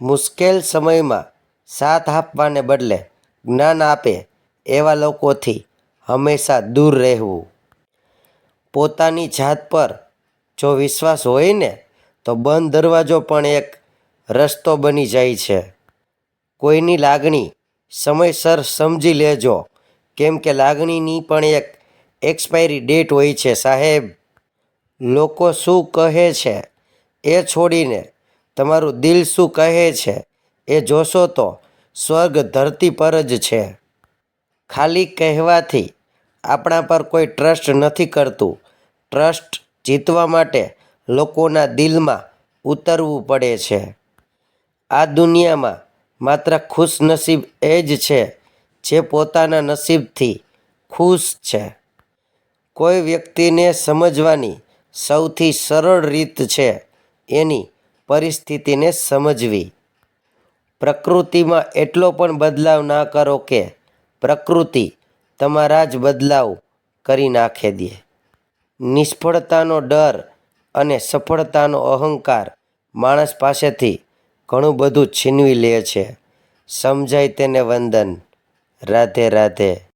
મુશ્કેલ સમયમાં સાથ આપવાને બદલે જ્ઞાન આપે એવા લોકોથી હંમેશા દૂર રહેવું. પોતાની જાત પર જો વિશ્વાસ હોય ને, તો બંધ દરવાજો પણ એક રસ્તો બની જાય છે. કોઈની લાગણી સમયસર સમજી લેજો. કેમ કે લાગણીની પણ એક એક્સપાયરી ડેટ હોય છે સાહેબ. લોકો શું કહે છે એ છોડીને તમારું દિલ શું કહે છે? એ જોશો તો સ્વર્ગ ધરતી પર જ છે. ખાલી કહેવાથી આપણા પર કોઈ ટ્રસ્ટ નથી કરતું. ટ્રસ્ટ જીતવા માટે લોકોના દિલમાં ઉતરવું પડે છે. આ દુનિયામાં માત્ર ખુશનસીબ એ જ છે જે પોતાના નસીબથી ખુશ છે. કોઈ વ્યક્તિને સમજવાની સૌથી સરળ રીત છે એની પરિસ્થિતિને સમજવી. પ્રકૃતિમાં એટલો પણ બદલાવ ના કરો કે પ્રકૃતિ તમારા જ બદલાવ કરી નાખે દે. નિષ્ફળતાનો ડર અને સફળતાનો અહંકાર માણસ પાસેથી ઘણું બધું છીનવી લે છે. સમજાય તેને વંદન. રાધે રાધે.